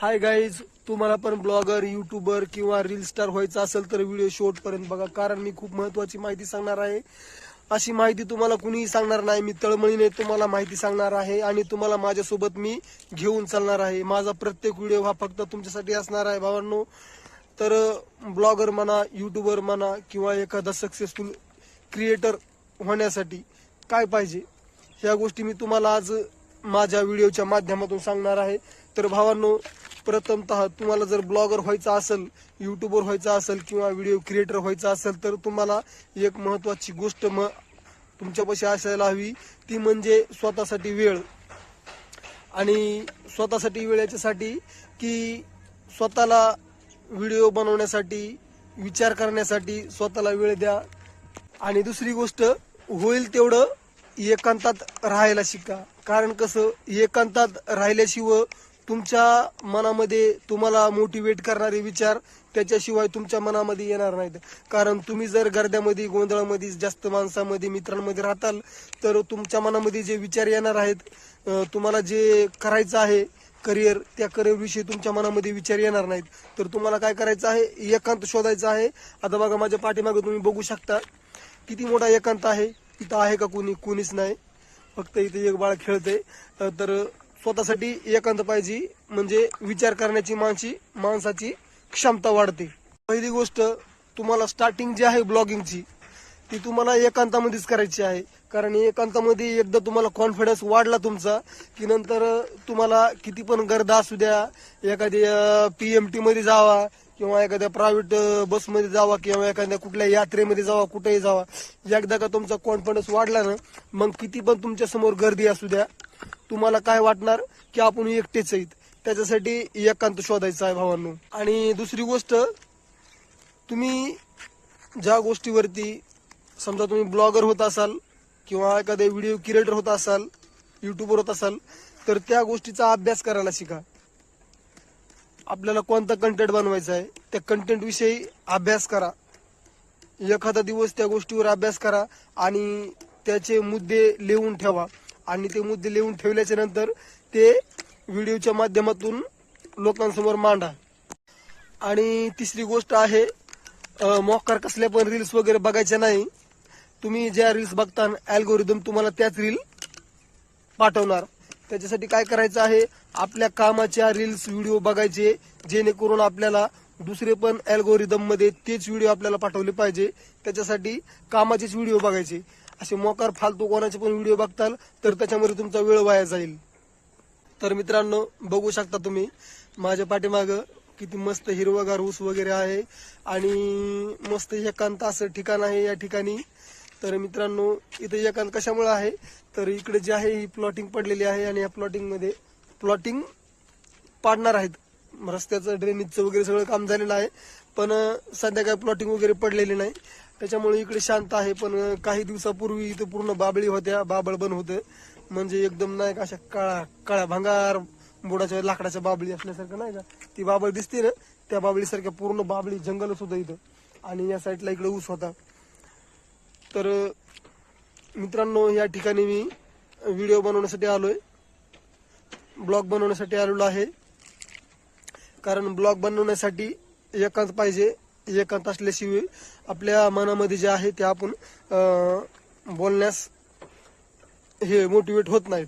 हाय guys तुम्हाला पण blogger YouTuber किंवा रील स्टार व्हायचं असेल तर व्हिडिओ शेवट पर्यंत बघा. कारण मी खूप महत्वाची माहिती सांगणार आहे. अशी माहिती तुम्हाला कुणीही सांगणार नाही. मी तळमळीने तुम्हाला माहिती सांगणार आहे आणि तुम्हाला माझ्यासोबत मी घेऊन चालणार आहे. माझा प्रत्येक व्हिडिओ हा फक्त तुमच्यासाठी असणार आहे भावांनो. तर ब्लॉगर म्हणा युट्यूबर म्हणा किंवा एखादा सक्सेसफुल क्रिएटर होण्यासाठी काय पाहिजे? ह्या गोष्टी मी तुम्हाला आज माझ्या व्हिडिओच्या माध्यमातून सांगणार आहे. तर भावांनो प्रथमतः तुम्हाला जर ब्लॉगर व्हायचं असेल युट्यूबर व्हायचं असेल किंवा व्हिडिओ क्रिएटर व्हायचं असेल तर तुम्हाला एक महत्वाची गोष्ट म तुमच्यापाशी असायला हवी. ती म्हणजे स्वतःसाठी वेळ. आणि स्वतःसाठी वेळ याच्यासाठी की स्वतःला व्हिडिओ बनवण्यासाठी विचार करण्यासाठी स्वतःला वेळ द्या. आणि दुसरी गोष्ट होईल तेवढं एकांतात राहायला शिका. कारण कसं एकांतात राहिल्याशिवाय तुमच्या मनामध्ये तुम्हाला मोटिवेट करणारे विचार त्याच्याशिवाय तुमच्या मनामध्ये येणार नाहीत. कारण तुम्ही जर गर्द्यामध्ये गोंधळामध्ये जास्त माणसामध्ये मित्रांमध्ये राहताल तर तुमच्या मनामध्ये जे विचार येणार आहेत तुम्हाला जे करायचं आहे करिअर त्या करिअरविषयी तुमच्या मनामध्ये विचार येणार नाहीत. तर तुम्हाला काय करायचं आहे? एकांत शोधायचं आहे. आता बघा माझ्या पाठीमागे तुम्ही बघू शकता. किती मोठा एकांत आहे? इथं आहे का कोणी? कोणीच नाही. फक्त इथे एक बाळ खेळतंय. आहे तर स्वतःसाठी एकांत पाहिजे म्हणजे विचार करण्याची माणशी माणसाची क्षमता वाढते. पहिली गोष्ट तुम्हाला स्टार्टिंग जी आहे ब्लॉगिंगची ती तुम्हाला एकांतामध्येच करायची आहे. कारण एकांतामध्ये एकदा तुम्हाला कॉन्फिडन्स वाढला तुमचा की नंतर तुम्हाला किती पण गर्दा असू द्या एखाद्या पीएमटी मध्ये जावा किंवा एखाद्या प्रायव्हेट बसमध्ये जावा किंवा एखाद्या कुठल्या यात्रेमध्ये जावा कुठेही जावा एकदा का तुमचा कॉन्फिडन्स वाढला ना मग किती पण तुमच्यासमोर गर्दी असू द्या तुम्हाला काय वाटणार की आपण एकटेच आहेत? त्याच्यासाठी एकांत शोधायचा आहे भावांनो. आणि दुसरी गोष्ट तुम्ही ज्या गोष्टीवरती समजा तुम्ही ब्लॉगर होत असाल किंवा एखादे व्हिडिओ क्रिएटर होत असाल युट्यूबर होत असाल तर त्या गोष्टीचा अभ्यास करायला शिका. आपल्याला कोणता कंटेंट बनवायचा आहे त्या कंटेंट विषयी अभ्यास करा. एखादा दिवस त्या गोष्टीवर अभ्यास करा आणि त्याचे मुद्दे लिहून ठेवा. आणि ते मुद्दे लिहून ठेवल्याच्या नंतर ते व्हिडिओच्या माध्यमातून लोकांसमोर मांडा. आणि तिसरी गोष्ट आहे मॉकर मोकार कसल्या पण रील्स वगैरे बघायच्या नाही तुम्ही ज्या रील्स बघता अल्गोरिदम तुम्हाला त्याच रील पाठवणार. त्याच्यासाठी काय करायचं आहे? आपल्या कामाच्या रील्स व्हिडिओ बघायचे जेणेकरून आपल्याला दुसरे पण अल्गोरिदममध्ये तेच व्हिडिओ आपल्याला पाठवले पाहिजे. त्याच्यासाठी कामाचेच व्हिडिओ बघायचे. असे मोकार फालतू कोणाचे पण व्हिडिओ बघताल तर त्याच्यामध्ये तुमचा वेळ वाया जाईल. तर मित्रांनो बघू शकता तुम्ही माझ्या पाठीमाग किती मस्त हिरवगार ऊस वगैरे आहे. आणि मस्त एकांत असं ठिकाण आहे या ठिकाणी. तर मित्रांनो इथे एकांत कशामुळे आहे? तर इकडे जे आहे ही प्लॉटिंग पडलेली आहे आणि या प्लॉटिंगमध्ये प्लॉटिंग पाडणार आहेत. रस्त्याचं ड्रेनेजचं वगैरे सगळं काम झालेलं आहे. पण सध्या काय प्लॉटिंग वगैरे पडलेली नाही. त्याच्यामुळे इकडे शांत आहे पण काही दिवसापूर्वी इथं पूर्ण बाबळी होत्या बाबळ बन होतं. म्हणजे एकदम नाही का अशा काळा काळ्या भांगार बुडाच्या लाकडाच्या बाबळी असल्यासारखं नाही का? ती बाबळ दिसते ना त्या बाबळीसारख्या पूर्ण बाबळी जंगलच होतं इथं. आणि या साईडला इकडे ऊस होता. तर मित्रांनो या ठिकाणी मी व्हिडिओ बनवण्यासाठी आलोय. ब्लॉग बनवण्यासाठी आलेलो आहे. कारण ब्लॉग बनवण्यासाठी एकांत पाहिजे. एकांत असल्याशिवाय आपल्या मनामध्ये जे आहे ते आपण बोलण्यास हे मोटिवेट होत नाहीत.